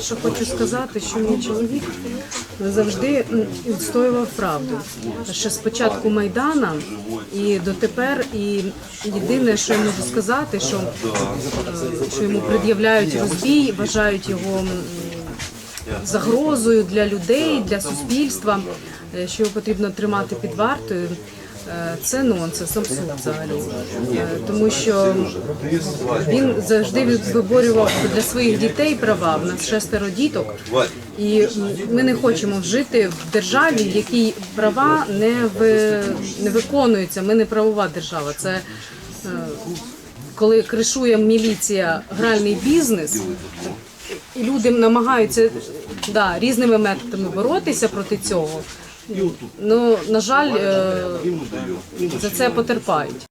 що хочу сказати, що мій чоловік завжди відстоював правду. Ще з початку Майдана і дотепер. І єдине, що я можу сказати, що, е, що йому пред'являють розбій, вважають його загрозою для людей, для суспільства, е, що його потрібно тримати під вартою. Е, Це нонсенс, абсурд взагалі, Е, тому що він завжди виборював для своїх дітей права. В нас шестеро діток, і ми не хочемо жити в державі, в якій права не ви не виконуються. Ми не правова держава. Це е, коли кришує міліція гральний бізнес, і люди намагаються да, різними методами боротися проти цього. Ну, на жаль, е, за це потерпають.